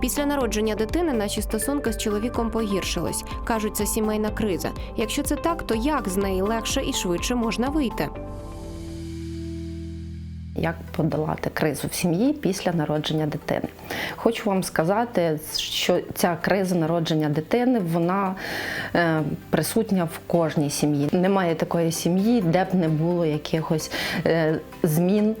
Після народження дитини наші стосунки з чоловіком погіршились. кажуть, це сімейна криза. Якщо це так, то як з неї легше і швидше можна вийти? Як подолати кризу в сім'ї після народження дитини? Хочу вам сказати, що ця криза народження дитини вона е, присутня в кожній сім'ї. Немає такої сім'ї, де б не було якихось е, змін.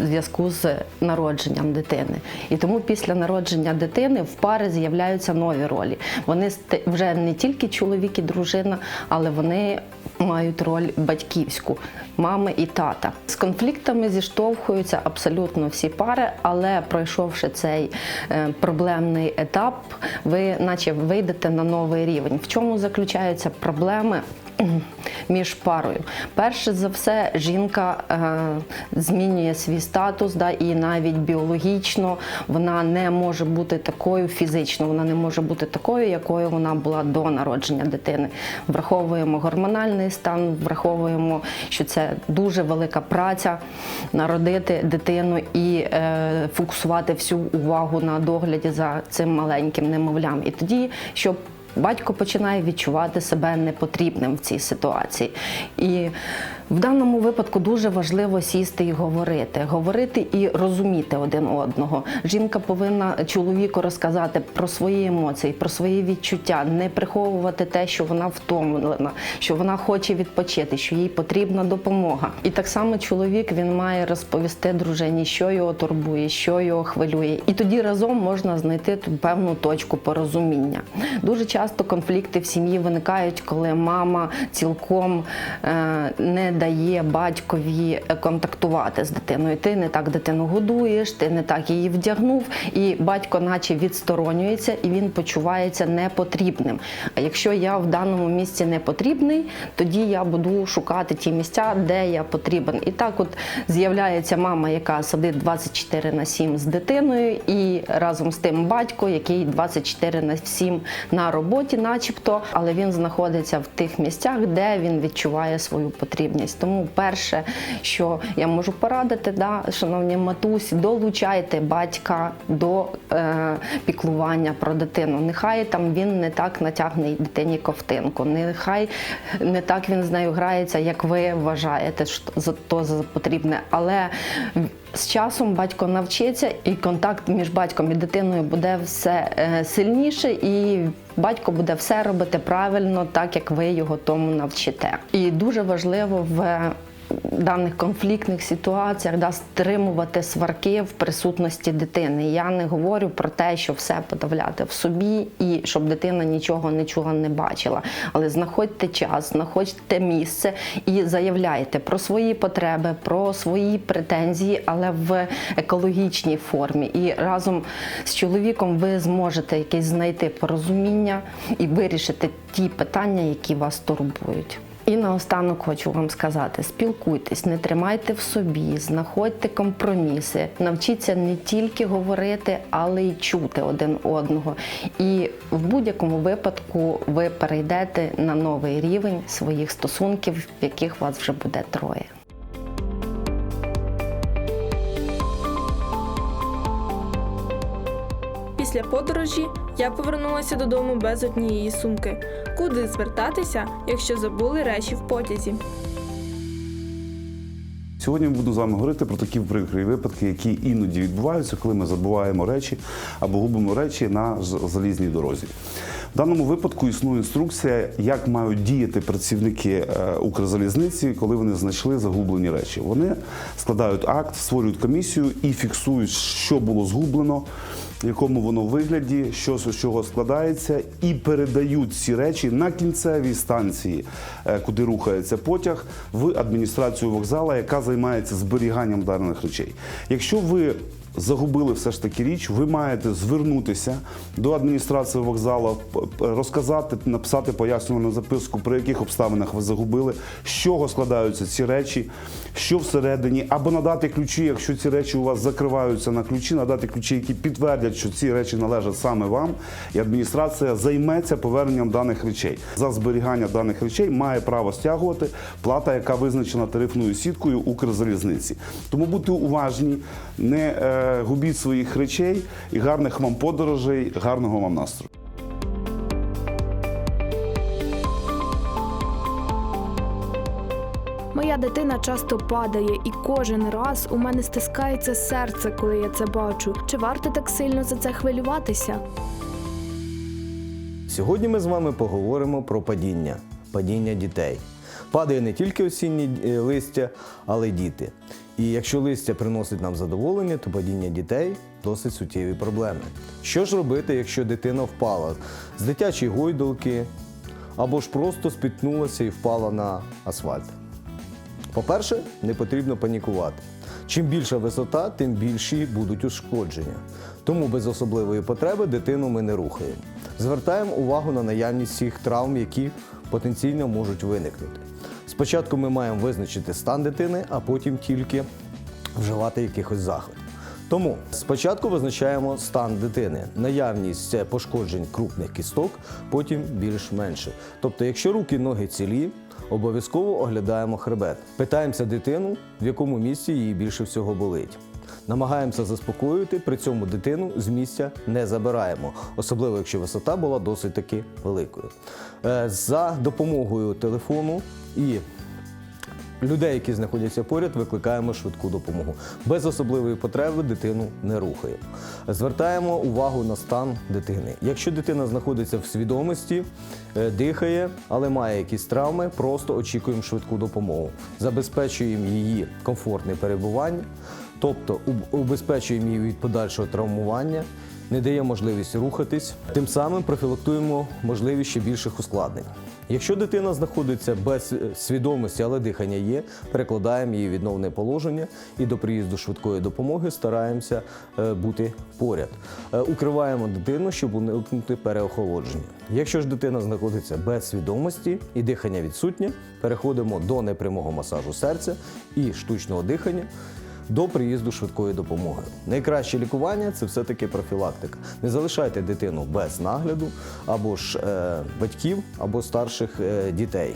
В Зв'язку з народженням дитини, і тому після народження дитини в пари з'являються нові ролі. Вони вже не тільки чоловік і дружина, але вони мають роль батьківську мами і тата. З конфліктами зіштовхуються абсолютно всі пари, але пройшовши цей е, проблемний етап, ви наче вийдете на новий рівень. В чому заключаються проблеми? Між парою. Перше за все, жінка е, змінює свій статус, да, і навіть біологічно вона не може бути такою фізично, вона не може бути такою, якою вона була до народження дитини. Враховуємо гормональний стан, враховуємо, що це дуже велика праця народити дитину і е, фокусувати всю увагу на догляді за цим маленьким немовлям. І тоді, щоб Батько починає відчувати себе непотрібним в цій ситуації. І в даному випадку дуже важливо сісти і говорити, говорити і розуміти один одного. Жінка повинна чоловіку розказати про свої емоції, про свої відчуття, не приховувати те, що вона втомлена, що вона хоче відпочити, що їй потрібна допомога. І так само чоловік він має розповісти дружині, що його турбує, що його хвилює. І тоді разом можна знайти певну точку порозуміння. Дуже часто конфлікти в сім'ї виникають, коли мама цілком е, не дає батькові контактувати з дитиною. Ти не так дитину годуєш, ти не так її вдягнув, і батько, наче відсторонюється, і він почувається непотрібним. А якщо я в даному місці не потрібний, тоді я буду шукати ті місця, де я потрібен. І так, от з'являється мама, яка сидить 24 на 7 з дитиною, і разом з тим батько, який 24 на 7 на роботі, начебто, але він знаходиться в тих місцях, де він відчуває свою потрібність. Тому перше, що я можу порадити, да, шановні матусі, долучайте батька до е, піклування про дитину. Нехай там він не так натягне дитині ковтинку, нехай не так він з нею грається, як ви вважаєте, що за то потрібне. Але з часом батько навчиться, і контакт між батьком і дитиною буде все е, сильніше, і батько буде все робити правильно, так як ви його тому навчите. І дуже важливо в даних конфліктних ситуаціях да, стримувати сварки в присутності дитини. Я не говорю про те, що все подавляти в собі і щоб дитина нічого не чула, не бачила. Але знаходьте час, знаходьте місце і заявляйте про свої потреби, про свої претензії, але в екологічній формі. І разом з чоловіком ви зможете якесь знайти порозуміння і вирішити ті питання, які вас турбують. І наостанок хочу вам сказати: спілкуйтесь, не тримайте в собі, знаходьте компроміси, навчіться не тільки говорити, але й чути один одного. І в будь-якому випадку ви перейдете на новий рівень своїх стосунків, в яких вас вже буде троє. Після подорожі я повернулася додому без однієї сумки. Куди звертатися, якщо забули речі в потязі? Сьогодні буду з вами говорити про такі прикрі випадки, які іноді відбуваються, коли ми забуваємо речі або губимо речі на залізній дорозі. В даному випадку існує інструкція, як мають діяти працівники е, Укрзалізниці, коли вони знайшли загублені речі. Вони складають акт, створюють комісію і фіксують, що було згублено, в якому воно вигляді, що з чого складається, і передають ці речі на кінцевій станції, е, куди рухається потяг, в адміністрацію вокзала, яка займається зберіганням даних речей. Якщо ви загубили все ж таки річ, ви маєте звернутися до адміністрації вокзалу, розказати, написати пояснювальну записку, при яких обставинах ви загубили, з чого складаються ці речі, що всередині, або надати ключі, якщо ці речі у вас закриваються на ключі, надати ключі, які підтвердять, що ці речі належать саме вам, і адміністрація займеться поверненням даних речей. За зберігання даних речей має право стягувати плата, яка визначена тарифною сіткою Укрзалізниці. Тому будьте уважні, не е, губіть своїх речей і гарних вам подорожей, гарного вам настрою. Моя дитина часто падає, і кожен раз у мене стискається серце, коли я це бачу. Чи варто так сильно за це хвилюватися? Сьогодні ми з вами поговоримо про падіння, падіння дітей. Падає не тільки осінні е, листя, але й діти. І якщо листя приносить нам задоволення, то падіння дітей досить суттєві проблеми. Що ж робити, якщо дитина впала з дитячої гойдалки або ж просто спіткнулася і впала на асфальт? По-перше, не потрібно панікувати. Чим більша висота, тим більші будуть ушкодження. Тому без особливої потреби дитину ми не рухаємо. Звертаємо увагу на наявність всіх травм, які потенційно можуть виникнути. Спочатку ми маємо визначити стан дитини, а потім тільки вживати якихось заходів. Тому спочатку визначаємо стан дитини, наявність пошкоджень крупних кісток, потім більш-менше. Тобто, якщо руки, ноги цілі, обов'язково оглядаємо хребет. Питаємося дитину, в якому місці їй більше всього болить. Намагаємося заспокоїти, при цьому дитину з місця не забираємо, особливо якщо висота була досить таки великою. Е, За допомогою телефону і людей, які знаходяться поряд, викликаємо швидку допомогу. Без особливої потреби дитину не рухаємо. Звертаємо увагу на стан дитини. Якщо дитина знаходиться в свідомості, е, дихає, але має якісь травми, просто очікуємо швидку допомогу. Забезпечуємо її комфортне перебування, тобто убезпечуємо її від подальшого травмування. Не дає можливість рухатись, тим самим профілактуємо можливість ще більших ускладнень. Якщо дитина знаходиться без е, свідомості, але дихання є, перекладаємо її в відновне положення і до приїзду швидкої допомоги стараємося е, бути поряд. Е, Укриваємо дитину, щоб уникнути переохолодження. Якщо ж дитина знаходиться без свідомості і дихання відсутнє, переходимо до непрямого масажу серця і штучного дихання до приїзду швидкої допомоги. Найкраще лікування це все-таки профілактика. Не залишайте дитину без нагляду або ж е, батьків, або старших е, дітей.